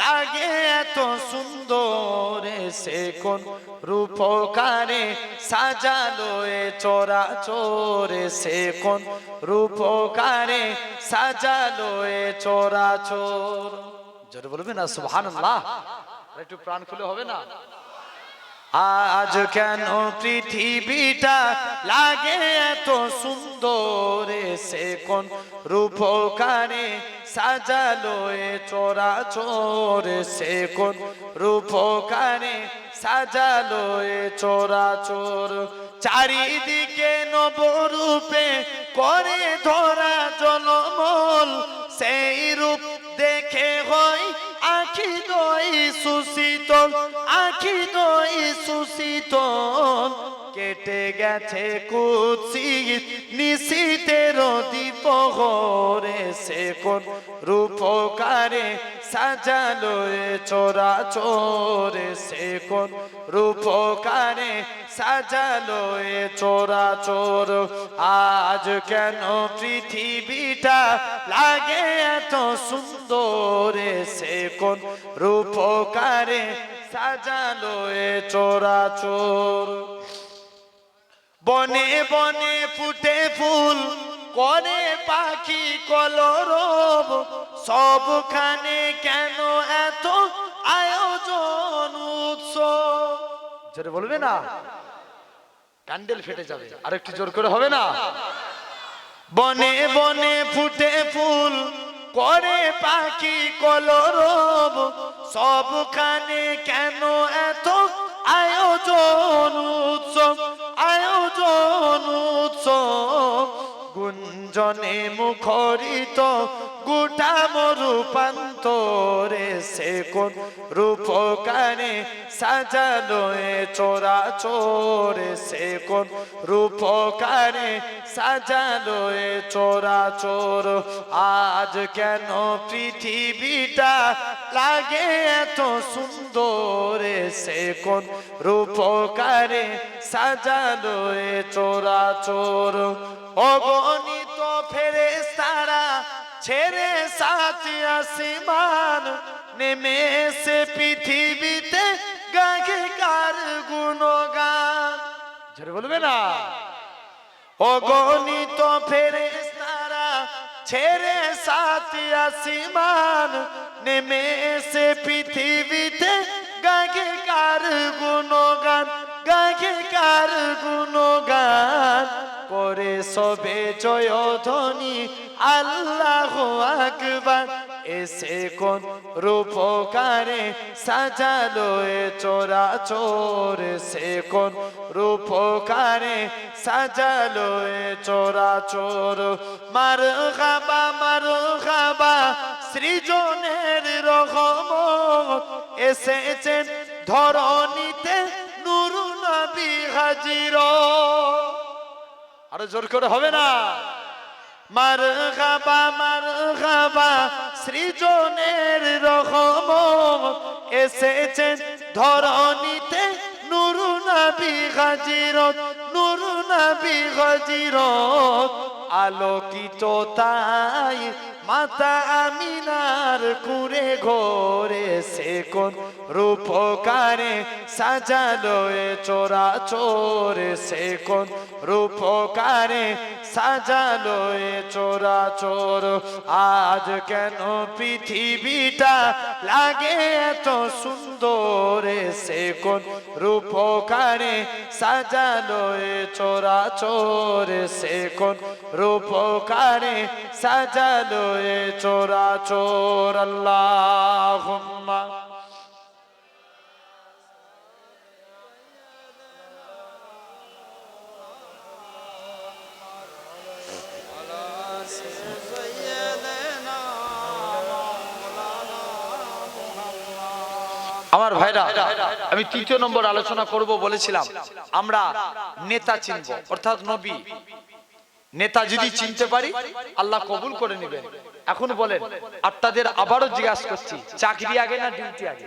লাগে এত সুন্দর সে কোন রূপকারে সাজালো এ চোরা চোরে, সে কোন রূপকারে সাজালো এ চোরা চোর। জোরে বলবে না, সুবহানাল্লাহ। একটু প্রাণ খুলে হবে না? আজ কেন পৃথিবীটা লাগে এত সুন্দর, সে কোন রূপকারে সাজালো এ চোরা চোর সে কোন রূপকারে। সাজালো এ চোরা চোর, চারিদিকে নবরূপে করে ধরা জনমল সেই রূপ দেখে হয় আখি দই সুশীতল, আখি দই সুশীতল। কেটে গেছে কুচি নিশীতের দীপ ঘরে সে কোন রূপকারে সাজালো চোরা চোরে সে কোন রূপকারে সাজালো চোরা চোর। আজ কেন পৃথিবীটা লাগে এত সুন্দর সে কোন রূপকারে সাজালো এ চোরা চোর? বনে বনে ফুটে ফুল করে পাখি কলরব। সবখানে কেন এত আয়োজন উৎসব? জোরে বলবে না? ক্যান্ডেল ফেটে যাবে। আর একটু জোর করে হবে না? বনে বনে ফুটে ফুল করে পাখি কলরব সবখানে কেন এত আয়োজন উৎসব আয়োজন উৎসব? গুঞ্জনে মুখরিত গোটা মরুপান্তরে সে কোন রূপকারে সাজালো চোরা চোরে? সে কোন রূপকারে সাজালো চোরা চোর? আজ কেন পৃথিবীটা লাগে এত সুন্দর? সে কোন রূপকারে সাজালো এ চোরা চোর? অগণিত ফেরে সারা ছেড়ে সাথে আসিমান। নেমে এসে পৃথিবীতে গাগে কার গুণগান ঝরে বলবে না অগণিত ফেরে তারা ছেড়ে সাথে আসিমান নেমে এসে পৃথিবীতে গাগে কার গুণগান গাগে কার গুণগান করে সবে জয় ধ্বনি আল্লাহ আকবার এসে কোন রূপকারে সাজালো এ চোরা চোর। সে কোন রূপকারে সাজালো এ চোরা চোর। মার খাবা মার খাবা সৃজনের রহমত। এসেছেন ধরণীতে নুরু নবী হাজির। আরও জোর করে হবে না? মার খাবা মার খাবা সৃজনের রহম এসেছে ধরণীতে নুরু নবী হাজিরত, নুরু নবী হাজিরত, আলোকিত তাই মাতা আমিনার কুরে ঘোরে সে কোন রূপকারে সাজালো এ চোরা চোর, সে কোন রূপকারে সাজালো এ চোরা চোর। আজ কেন পৃথিবীটা লাগে এত সুন্দর, সে কোন রূপকারে সাজালো এ চোরা চোর, সে কোন রূপকারে সাজালো এ চোরা চোর আল্লাহ আমার ভাইরা, আমি তৃতীয় নম্বর আলোচনা করব বলেছিলাম, আমরা নেতা চিনব, অর্থাৎ নবী। নেতা যদি চিনতে পারি, আল্লাহ কবুল করে নেবেন। এখন বলেন, আপনাদের আবারও জিজ্ঞাসা করছি, চাকরি আগে না ডিউটি আগে?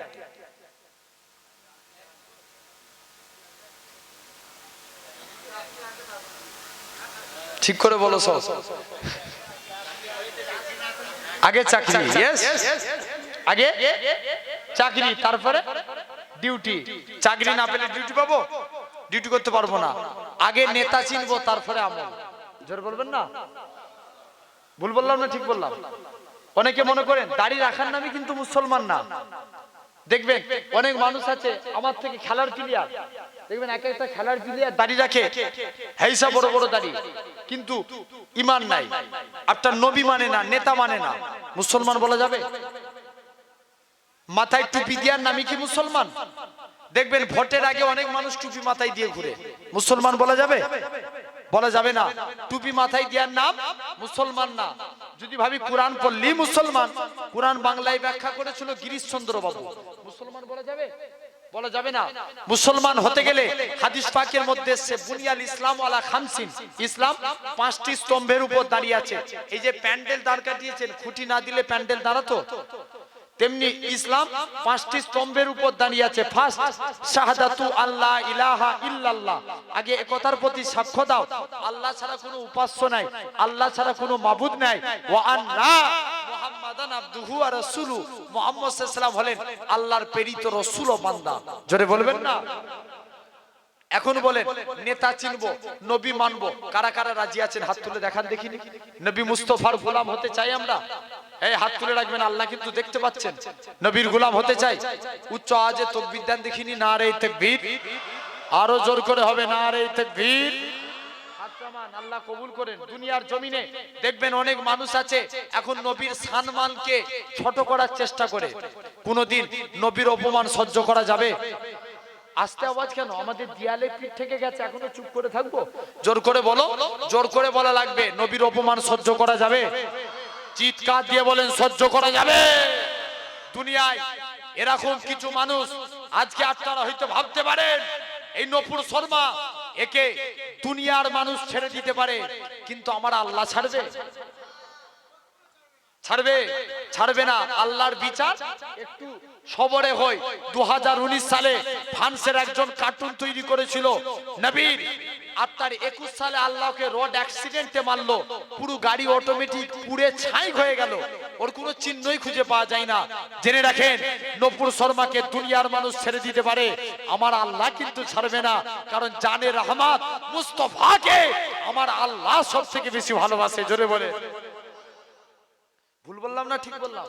ঠিক করে বলো সব। আগে চাকরি আগে? চাকরি, তারপরে? ডিউটি। চাকরি না পেলে ডিউটি পাবো? ডিউটি করতে পারব না। আগে নেতা চিনবো, তারপরে আমল। জোর বলবেন না? ভুল বললাম না ঠিক বললাম? অনেকে মনে করেন, দাড়ি রাখার নামে কিন্তু মুসলমান না। দেখবেন, অনেক মানুষ আছে, আমার থেকে খেলার প্লেয়ার। দেখবেন, এক একটা খেলার প্লেয়ার দাড়ি রাখে। হেসা বড় বড় দাড়ি। কিন্তু ইমান নাই। আপনার নবী মানে না, নেতা মানে না। মুসলমান বলা যাবে? মাথায় টুপি দেওয়ার নামই কি মুসলমান? দেখবেন, ভোটের আগে অনেক মানুষ টুপি মাথায় দিয়ে ঘুরে। মুসলমান বলা যাবে? বলা যাবে না। টুপি মাথায় দেওয়ার নাম মুসলমান না। যদি ভাবি কোরআন পড়লি মুসলমান, কোরআন বাংলায় ব্যাখ্যা করেছিল গিরিশচন্দ্র বাবু মুসলমান বলা যাবে? বলা যাবে না। মুসলমান হতে গেলে হাদিস পাকের মধ্যে এসছে, বুনিয়াল ইসলাম ওয়ালা খামসিন। ইসলাম পাঁচটি স্তম্ভের উপর দাঁড়িয়ে আছে। এই যে প্যান্ডেল দাঁড় কাটিয়েছেন, খুঁটি না দিলে প্যান্ডেল দাঁড়াতো? তেমনি ইসলাম পাঁচটি স্তম্ভের উপর দাঁড়িয়ে আছে। ফার্স্ট শাহাদাতু আল্লাহ ইলাহা ইল্লাল্লাহ। আগে একতার প্রতি সাক্ষ্য দাও। আল্লাহ ছাড়া কোনো উপাস্য নাই। আল্লাহ ছাড়া কোনো মাবুদ নাই। ওয়া আন্না মুহাম্মাদান আবদুহু ওয়া রাসূলু মুহাম্মদ সাল্লাল্লাহু আলাইহি হলেন আল্লাহর প্রেরিত রাসূল ও বান্দা। জোরে বলবেন না? এখন বলেন নেতা চিনবো নবী মানবো কারা কারা রাজি আছেন হাত তুলে দেখান দেখিনি? নবী মুস্তফার গোলাম হতে চাই আমরা? এই হাত তুলে রাখবেন আল্লাহ কিন্তু দেখতে পাচ্ছেন। নবীর গোলাম হতে চাই। উচ্চ আজে তকবির দেন দেখিনি না রে তকবীর। আরও জোর করে হবে না রে তকবীর। আল্লাহ কবুল করেন। দুনিয়ার জমিনে দেখবেন অনেক মানুষ আছে এখন নবীর সম্মানকে ছোট করার চেষ্টা করে। কোনোদিন নবীর অপমান সহ্য করা যাবে। আস্তে আওয়াজ কেন? আমাদের দিয়ালে পিঠ থেকে গেছে এখনও চুপ করে থাকব? জোর করে বলো। জোর করে বলা লাগবে নবীর অপমান সহ্য করা যাবে? চিৎকার দিয়ে বলেন সহ্য করা যাবে। দুনিয়ায় এরকম কিছু মানুষ আজকে আপনারা হয়তো ভাবতে পারেন এই নপুর শর্মা একে দুনিয়ার মানুষ ছেড়ে দিতে পারে কিন্তু আমার আল্লাহ ছাড়বে? ছাড়বে? ছাড়বে না। আল্লাহর বিচার? একটু সবরে হয় দু সালে ফ্রান্সের একজন কার্টুন তৈরি করেছিল নবীর আর তার একুশ সালে আল্লাহকে রোড অ্যাক্সিডেন্টে মারলো। পুরো গাড়ি অটোমেটিক পুড়ে ছাই হয়ে গেল। ওর কোনো চিহ্নই খুঁজে পাওয়া যায় না। জেনে রাখেন, নপুর শর্মাকে দুনিয়ার মানুষ ছেড়ে দিতে পারে। আমার আল্লাহ কিন্তু ছাড়বে না। কারণ জানে রহমাত মুস্তফাকে আমার আল্লাহ সব থেকে বেশি ভালোবাসে। জোরে বলে ভুল বললাম না ঠিক বললাম?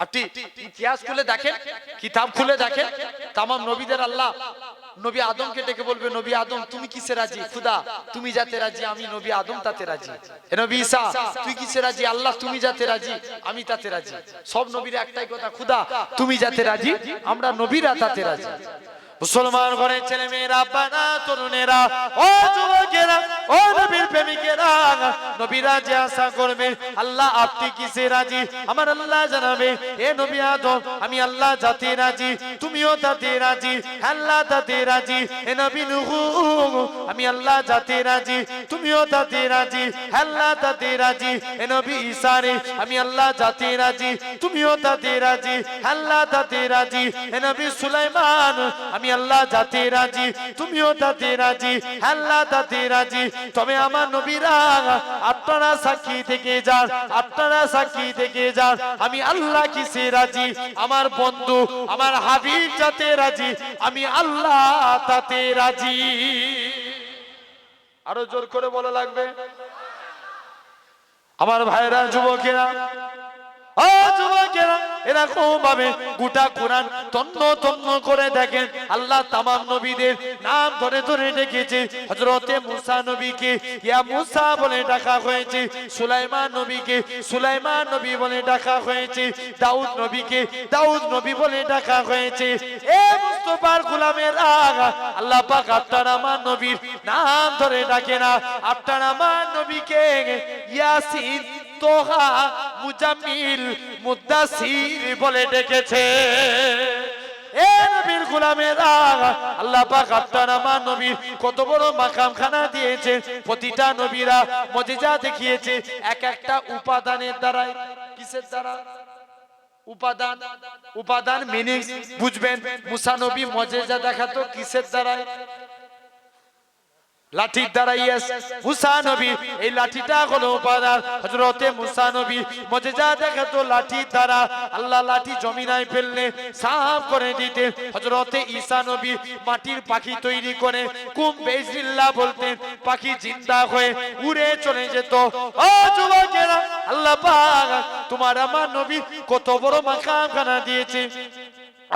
আপনি ইতিহাস খুলে দেখেন কিতাব খুলে দেখেন। তামাম নবীদের আল্লাহ নবী আদমকে ডেকে বলবে নবী আদম তুমি কিসে রাজি? খুদা তুমি যাতে রাজি? আমি নবী আদম তাতে রাজি। এ নবী ঈসা তুই কিসে রাজি? আল্লাহ তুমি যাতে রাজি? আমি তাতে রাজি। সব নবীর একটাই কথা খুদা তুমি যাতে রাজি? আমরা নবীরা তাতে রাজি। মুসলমান ঘরের ছেলে মেয়েরা বানা তরুণেরা, ও যুবকেরা, ও নবীর প্রেমিকেরা, নবীরা যে আশা করবে, আল্লাহ আপনি কিসে রাজি? আমার আল্লাহ জানাবে এ নবী আদম, আমি আল্লাহ যাতে রাজি, তুমিও তাতে রাজি, আল্লাহ তাতে রাজি এ নবী নুহু, আমি আল্লাহ যাতে রাজি, তুমিও তাতে রাজি, আল্লাহ তাতে রাজি এ নবী ঈসারে আমি আল্লাহ যাতে রাজি, তুমিও তাতে রাজি, আল্লাহ তাতে রাজি এ নবী সুলাইমান, আমি আল্লাহ যাতে রাজি, তুমিও তাতে রাজি, আল্লাহ তাতে রাজি। তবে আমার নবীরা, আপনারা সাক্ষী থেকে যান, আপনারা সাক্ষী থেকে যান, আমি আল্লাহ কিসে রাজি? আমার বন্ধু, আমার হাবিব যাতে রাজি, আমি আল্লাহ তাতে রাজি। আরও জোর করে বলা লাগবে? আমার ভাইরা, যুবকেরা, ও যুবকেরা এরকম ভাবে গোটা কোরআন তন্ন তন্ন করে দেখেন। আল্লাহ তামাম নবীদের নাম ধরে ধরে ডেকেছে। হজরতে মুসা নবীকে, ইয়া মুসা বলে ডাকা হয়েছে। সুলাইমান নবীকে, সুলাইমান নবী বলে ডাকা হয়েছে। দাউদ নবীকে, দাউদ নবী বলে ডাকা হয়েছে। এ মুস্তফার গোলামের আগা। আল্লাহ পাক আপনার আমার নবীর নাম ধরে ডাকে না। আপনার আমার নবীকে, ইয়াসিন, তোহা মুজামিল মুদাসির বলে ডেকেছে। কত বড় মাকাম খানা দিয়েছে। প্রতিটা নবীরা মজেজা দেখিয়েছে, এক একটা উপাদানের কিসের দ্বারা? উপাদান। মিনিং বুঝবেন। মুসা নবী মজেজা দেখাতো কিসের দ্বারাই? লাঠির দ্বারা ইয়েস, মুসা নবী, এই লাঠিটা হলো উপাদান। হযরতে মুসা নবী, মজেজা দেখাতো লাঠির দ্বারা আল্লাহ লাঠি জমিনায় ফেললে, সাফ করে দিতে। হযরতে ঈসা নবী মাটির পাখি তৈরি করে, কুম বেজরিল্লাহ বলতেন, পাখি জিন্দা হয়ে উড়ে চলে যেত। ও যুবকেরা, আল্লাহ পাক, তোমার আমার নবী কত বড় মাকাম খানা দিয়েছে।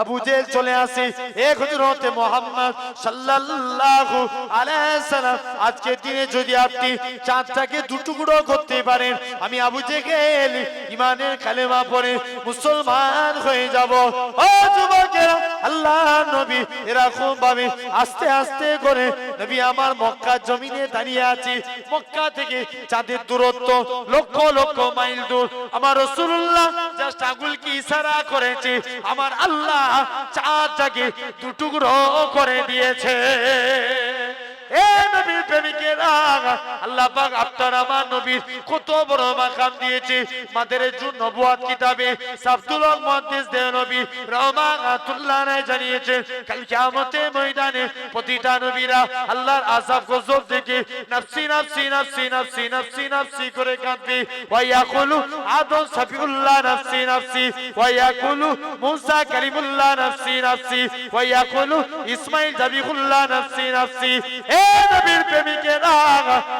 আবু জেল চলে আসে। এক হযরতে মোহাম্মদ সাল্লাল্লাহু আলাইহি সাল্লাম আজকে দিনে যদি আপনি চাঁদটাকে দুটুকরো করতে পারেন, আমি আবু জেহেল ইমানের কালেমা পড়ে মুসলমান হয়ে যাব। ও যুবকেরা, আল্লাহ নবী এরকম ভাবে আস্তে আস্তে করে, নবী আমার মক্কা জমিনে দাঁড়িয়ে আছে। মক্কা থেকে চাঁদের দূরত্ব লক্ষ লক্ষ মাইল দূর। আমার রাসূলুল্লাহ জাস্ট আঙ্গুলকে ইশারা করেছে, আমার আল্লাহ চাঁদটাকে দুটুকরো করে দিয়েছে। এ নবীর প্রেমিকেরা আল্লাহ পাক আপনার আমার নবীর কত বড় মাকাম দিয়েছে। মাদের জন্য নবুয়াত কিতাবে সাফদুল হক দেহ নবী রহমাতুল্লাহ রায় জানিয়েছেন কাল কিয়ামতের ময়দানে প্রতিটা নবীরা আল্লাহর আযাব গজব থেকে নফসি নফসি নফসি নফসি নফসি নফসি করে কাঁদবে। ওয়া ইয়াকুলু আদম সাফিউল্লাহ নফসি নফসি। ওয়া ইয়াকুলু মুসা কালিমুল্লাহ নফসি নফসি। ওয়া ইয়াকুলু ইসমাইল জাবিহুল্লাহ নফসি নফসি। এ নবীর প্রেমিকেরা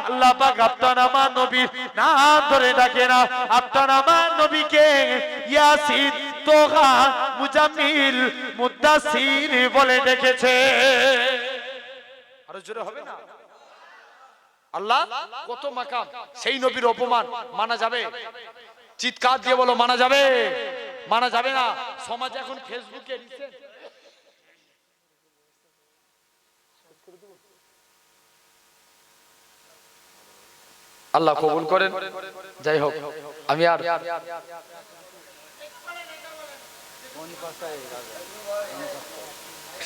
আল্লাহ পাক আপনার আমার নবীর নাম ধরে ডাকে না। আপনার আমার নবীকে ইয়াসিন, তোহা, মুজাম্মিল মুদ্দাসির বলে ডেকেছে। আরও জোরে হবে না? আল্লাহ, কত মাকাম। সেই নবীর অপমান মানা যাবে। চিৎকার দিয়ে বলো, মানা যাবে। মানা যাবে না। সমাজ এখন ফেসবুকে আল্লাহ কবুল করেন যাই হোক আমি আর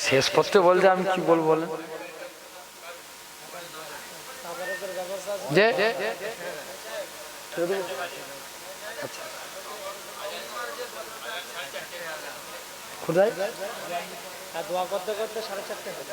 শেষ করতে বলছে আমি কি বলব বলেন যে। আর দোয়া করতে করতে সাড়ে চারটে হবে।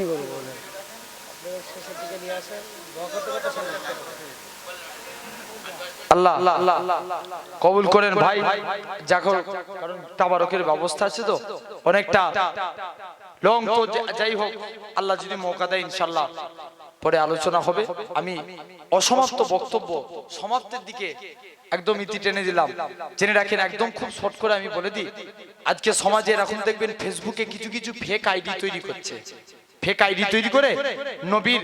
কি বলব বলেন কবুল করেন ভাই। তাবারকের ব্যবস্থা আছে তো। অনেকটা লং তো যাই হোক, আল্লাহ যদি মৌকা দেয় ইনশাল্লাহ পরে আলোচনা হবে। আমি অসমাপ্ত বক্তব্য সমাপ্তের দিকে একদম ইতি টেনে দিলাম। জেনে রাখেন, একদম খুব শর্ট করে আমি বলে দিই। আজকে সমাজে এরকম দেখবেন ফেসবুকে কিছু কিছু ফেক আইডি তৈরি করছে। ফেক আইডি তৈরি করে নবীর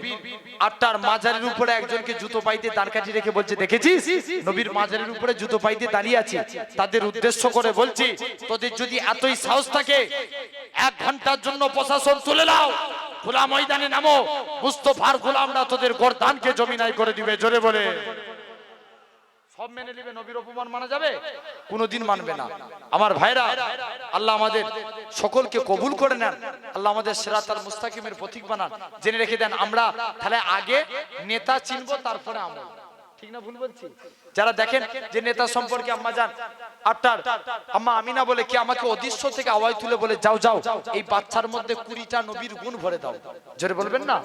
আটটার মাজারের উপরে একজনকে জুতো পাইতে দাঁড় কাটিয়ে রেখে বলছে দেখেছিস? নবীর মাজারের উপরে জুতো পাইতে দাঁড়িয়ে আছে। তাদের উদ্দেশ্য করে বলছি তোদের যদি এতই সাহস থাকে এক ঘণ্টার জন্য প্রশাসন তুলে নাও। খোলা ময়দানে নামো। মুস্তফার গোলামরা তোদের গরদানকে জমিনাই করে দিবে। জোরে বলে। সব মেনে নেবে, নবীর অপমান মানা যাবে? কোনোদিন মানবে না। আমার ভাইরা, আল্লাহ আমাদের সকলকে কবুল করে নেন। আল্লাহ আমাদের সেরাতার মুস্তাকিমের প্রতীক বানান। জেনে রেখে দেন, আমরা তাহলে আগে নেতা চিনবো, তারপরে আমরা ঠিক না ভুল বলছি? যারা দেখেন যে নেতা সম্পর্কে আম্মা যান, আটটার, আম্মা আমিনা বলে কি, আমাকে অদৃশ্য থেকে আওয়াজ তুলে বলে, যাও যাও, এই বাচ্চার মধ্যে কুড়িটা নবীর গুণ ভরে দাও। জোরে বলবেন না?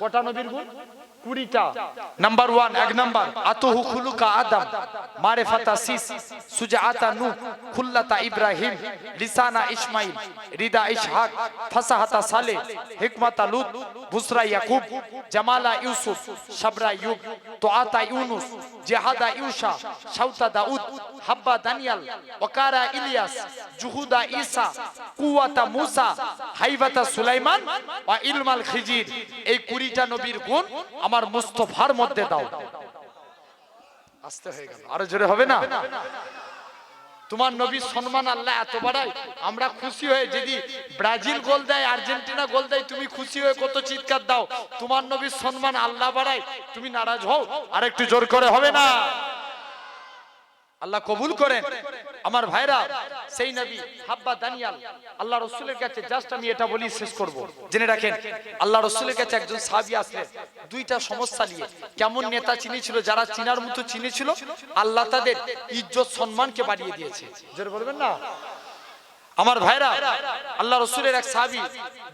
কটা নবীর গুণ? কুড়িটা। নাম্বার ওয়ান এক নাম্বার আতহু খুলুকা আদম, মারেফাতা সিস, সুজাআতা নূহ, খুল্লাতা ইব্রাহিম, লিসানা ইসমাইল, রিদা ইসহাক, ফাসাহাতা সালে, হিকমাতা লুত, বুসরা ইয়াকুব, জামালা ইউসুফ, সাবরা ইউব, তোআতা ইউনুস, জিহাদা ইউশা শাউতা দাউদ, হাব্বা দানিয়াল, ওকারা ইলিয়াস, জুহুদা ঈসা, কুওয়াতা মুসা, হাইবাতা সুলাইমান, ওয়া ইলমাল খিজির। এই কুড়িটা নবীর গুণ আমার মুস্তফার মধ্যে দাও। হয়ে গেল। আরও জোরে হবে না? তোমার নবীর সম্মান আল্লাহ এত বাড়ায়, আমরা খুশি হয়ে যদি ব্রাজিল গোল দেয়, আর্জেন্টিনা গোল দেয়, তুমি খুশি হয়ে কত চিৎকার দাও। তোমার নবীর সম্মান আল্লাহ বাড়ায়, তুমি নারাজ হও। আর একটু জোর করে হবে না? আল্লাহ কবুল করেন আমার ভাইরা, সেই নবী হাব্বা দানিয়াল, আল্লাহ রসুলের কাছে জাস্ট আমি এটা বলি শেষ করব। জেনে রাখেন, আল্লাহ রসুলের কাছে একজন সাহাবি আসলেন, দুইটা সমস্যা নিয়ে। কেমন নেতা চিনেছিল, যারা চিনার মতো চিনেছিল, আল্লাহ তাদের ইজ্জত সম্মানকে বাড়িয়ে দিয়েছে। জোরে বলবেন না? আমার ভাইরা, আল্লাহ রসুলের এক সাহাবী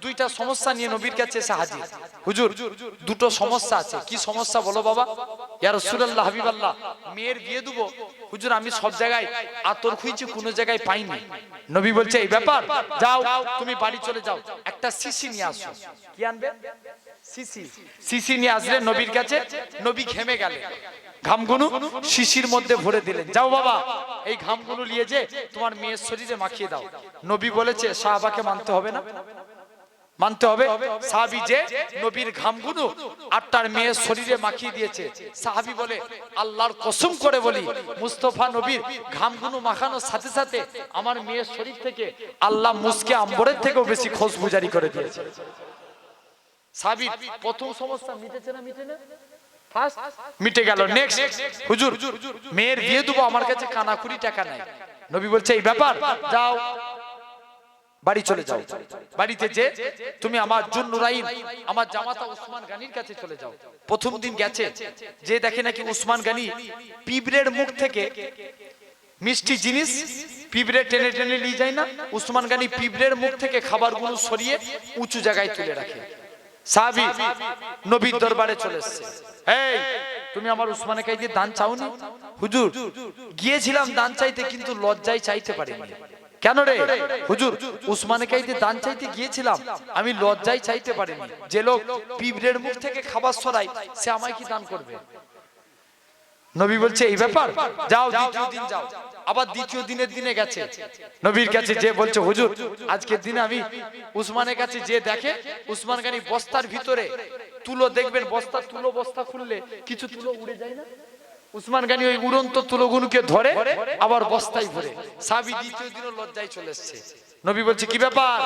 দুইটা সমস্যা নিয়ে নবীর কাছে এসে হাজির। হুজুর, দুটো সমস্যা আছে। কি সমস্যা বলো বাবা? ইয়া রসুল্লাহ হাবিবাল্লাহ, মেয়ের বিয়ে দেবো। হুজুর, আমি সব জায়গায় আতর খুঁজছি, কোনো জায়গায় পাইনি। নবী বলছে, এই ব্যাপার, যাও, তুমি বাড়ি চলে যাও। একটা শিশি নিয়ে আসো। কি আনবে? শিশি শিশি নিয়ে আসলে নবীর কাছে নবী ঘেমে গেলেন ঘামগুলো শিশির মধ্যে ভরে দিলেন। যাও বাবা, এই ঘামগুলো নিয়ে যে তোমার মেয়ের শরীরে মাখিয়ে দাও। নবী বলেছে, সাহাবাকে মানতে হবে না। মানতে হবে, সাহাবি যে নবীর ঘামগুলো আর তার মেয়ের শরীরে মাখিয়ে দিয়েছে। সাহাবি বলে, আল্লাহর কসম করে বলি, মুস্তফা নবীর ঘামগুলো মাখানোর সাথে সাথে আমার মেয়ের শরীর থেকে আল্লাহ মুসকে আম্বরের থেকেও বেশি খুশবু জারি করে দিয়েছে। সাবির প্রথম সমস্যা মিটেছে না মিটে না মিটে গেল নেক্সট হুজুর মেয়ের বিয়ে দেবো আমার কাছে কানাকুড়ি টাকা নাই। নবী বলছে এই ব্যাপার যাও বাড়ি চলে যাও। বাড়িতে যে তুমি আমার জুন্নুরাইন আমার জামাতা উসমান গানির কাছে চলে যাও। প্রথম দিন গেছে যে দেখে নাকি উসমান গানি পিঁপড়ের মুখ থেকে মিষ্টি জিনিস পিঁপড়ে টেনে টেনে নিয়ে যায় না? উসমান গানি পিঁপড়ের মুখ থেকে খাবারগুলো সরিয়ে উঁচু জায়গায় তুলে রাখে। সাহাবি নবীর দরবারে চলে এসেছে। এই, তুমি আমার উসমানে কাই দিয়ে দান চাওনি? হুজুর, গিয়েছিলাম দান চাইতে কিন্তু লজ্জায় চাইতে পারিনি। কেন রে? হুজুর, উসমানে কাইতে দান চাইতে গিয়েছিলাম, আমি লজ্জায় চাইতে পারিনি। যে লোক পিঁপড়ের মুখ থেকে খাবার সরাই সে আমায় কি দান করবে? নবী বলছে, এই ব্যাপার, যাও, দ্বিতীয় দিন যাও। আবার দ্বিতীয় দিনের দিনে গেছে। নবীর কাছে যে বলছে হুজুর আজকের দিনে আমি উসমানের কাছে যে দেখে উসমান গানি বস্তার ভিতরে তুলো দেখবেন বস্তা তুলো বস্তা খুললে কিছু তুলো উড়ে যায় না? উসমান গানি ওই উড়ন্ত তুলোগুলোকে ধরে আবার বস্তায় ভরে। সাবি দ্বিতীয় দিনও লজ্জায় চলে এসছে। নবী বলছে কি ব্যাপার?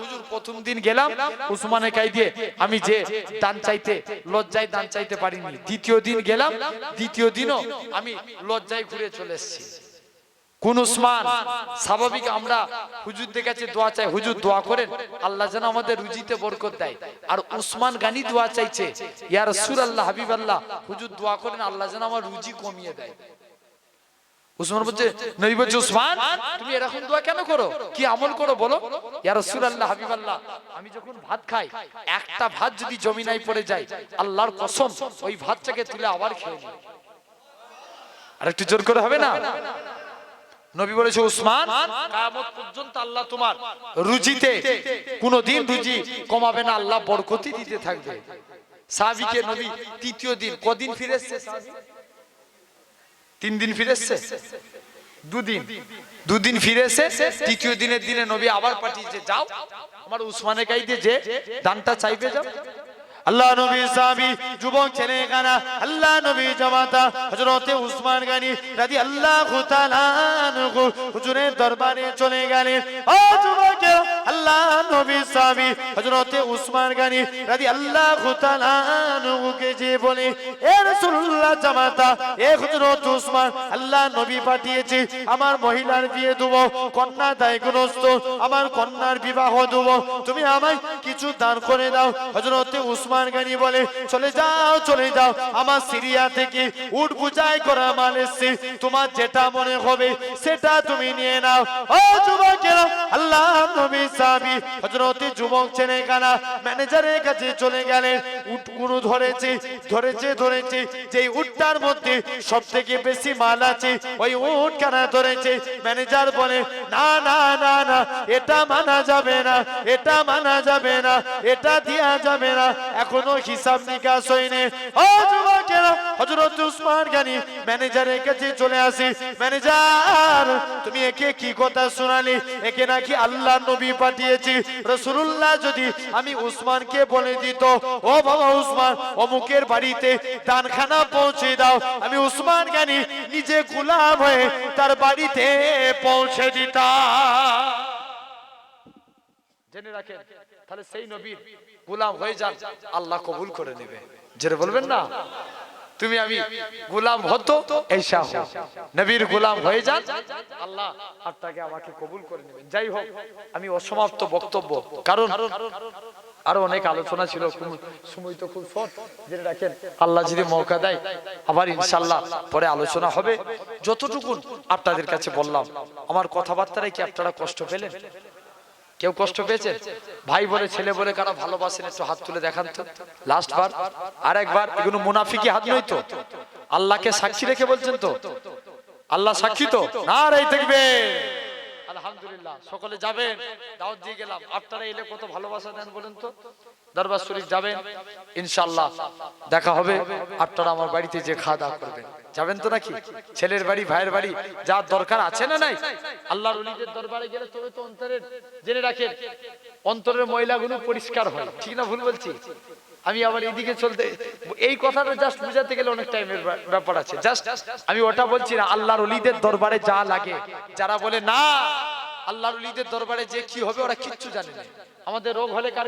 হুজুর প্রথম দিন গেলাম উসমানের কাই দিয়ে আমি যে দান চাইতে লজ্জায় দান চাইতে পারিনি। দ্বিতীয় দিন গেলাম দ্বিতীয় দিনও আমি লজ্জায় ঘুরে চলে এসেছি। কোন উসমান, স্বাভাবিক আমরা হুজুরদের কাছে দোয়া চাই, হুজুর দোয়া করেন, আল্লাহ যেন আমাদের রুজিতে বরকত দেয়। আর উসমান গানি দোয়া চাইছে ইয়ার সুর আল্লাহ হাবিব আল্লাহ হুজুর দোয়া করেন, আল্লাহ যেন আমার রুজি কমিয়ে দেয়। উসমান বলছে, নবী বলছে, উসমান, তুমি এরকম দোয়া কেন করো? কি আমল করো বলো? ইয়া রাসূলুল্লাহ, হাবিবাল্লাহ, আমি যখন ভাত খাই, একটা ভাত যদি জমিনায় পড়ে যায়, আল্লাহর কসম, ওই ভাতটাকে তুলে আবার খেয়ে নিই। আর একটু জোর করে হবে না? নবী বলেছে উসমান কিয়ামত পর্যন্ত আল্লাহ তোমার রুজিতে কোনোদিন রুজি কমাবে না আল্লাহ বরকতি দিতে থাকবে। সাহাবীকে নবী তৃতীয় দিন কদিন ফিরে এসেছে তিন দিন ফিরে এসছে? দুদিন। দুদিন ফিরে এসে তৃতীয় দিনের দিনে নবী আবার পাঠিয়েছে যাও আমার উসমানের গাইতে যে দানটা চাইবে যাও। আল্লাহ নবী সাহাবী, যুবক ছেলে গানা আল্লাহ নবী জামাতা, হযরতে উসমান গানি রাদি আল্লাহু তাআলা আনহু হুজুরের দরবারে চলে গেলেন। ও যুবকেরা আল্লাহ নবী সাহাবী, হযরতে উসমান গানি রাদি আল্লাহু তাআলা আনহুকে যে বলে, এ রাসূলুল্লাহ জামাতা, এ হযরত উসমান, আল্লাহ নবী পাঠিয়েছে, আমার মহিলার বিয়ে দেব, কন্যা দায়গ্রস্ত, আমার কন্যার বিবাহ দেব, তুমি আমায় কিছু দান করে দাও। হযরতে উসমান গানি বলে, চলে যাও চলে যাও। আমার সিরিয়া থেকে উট বুঝাই করা মানে তোমার যেটা মনে হবে, সেটা তুমি নিয়ে নাও। ম্যানেজারের কাছে চলে ম্যানেজার বলে, না না না এটা মানা যাবে না, এটা মানা যাবে না, এটা যাবে না, এখনও হিসাব নিকাশ হয়নি। ও উসমান গানি ম্যানেজারের কাছে চলে আসি। ম্যানেজার তুমি একে কি কথা শোনালি? একে নাকি আল্লাহ নবী পাঠিয়েছি। রসুল্লাহ যদি আমি উসমানকে বলে দিত, ও বাবা উসমান, অমুকের বাড়িতে দানখানা পৌঁছে দাও। আমি উসমান গানি নিজে গোলাম হয়ে তার বাড়িতে পৌঁছে দিতাম। জেনে রাখেন, তাহলে সেই নবীর গোলাম হয়ে যান, আল্লাহ কবুল করে নেবে। যেটা বলবেন না? তুমি আমি গোলাম হতো, এই শাহ নবীর গোলাম হয়ে যান। আল্লাহ আপনাকে আমাকে কবুল করে নেবেন। যাই হোক, আমি অসমাপ্ত বক্তব্য। কারণ আরও অনেক আলোচনা ছিল সময় তো খুব শর্ট। জেনে রাখেন, আল্লাহ যদি মৌকা দেয়, আবার ইনশাল্লাহ পরে আলোচনা হবে। যতটুকু আপনাদের কাছে বললাম। আমার কথাবার্তায় কি আপনারা কষ্ট পেলেন? কেউ কষ্ট পেয়েছে? ভাই বলে, ছেলে বলে কারা ভালোবাসেন, একটু হাত তুলে দেখান তো। লাস্ট বার, আর একবার এগুলো মুনাফিকি হাত নয় তো। আল্লাহকে সাক্ষী রেখে বলছেন তো। আল্লাহ সাক্ষী তো? না রে দেখবে আলহামদুলিল্লাহ, সকলে যাবেন। দাওয়াত দিয়ে গেলাম। আপনারা এলে কত ভালোবাসা দেন বলেন তো? দরবার শরীফ যাবেন। ইনশাল্লাহ দেখা হবে। আপনারা আমার বাড়িতে যে খাওয়া দাওয়া করবেন। যাবেন তো নাকি? ছেলের বাড়ি, ভাইয়ের বাড়ি যার দরকার আছে না নাই? আল্লাহর অলিদের দরবারে গেলে তবে তো অন্তরের জেনে রাখেন, অন্তরের ময়লাগুলো পরিষ্কার হয়। ঠিক না ভুল বলছি? আমি আবার এইদিকে চলতে, এই কথাটা জাস্ট বুঝাতে গেলে অনেক টাইমের ব্যাপার আছে। জাস্ট আমি ওটা বলছি না, আল্লাহর অলিদের দরবারে যা লাগে। যারা বলে, না, আল্লাহর অলিদের দরবারে যে কি হবে, ওরা কিচ্ছু জানে না। আমাদের রোগ হলে কার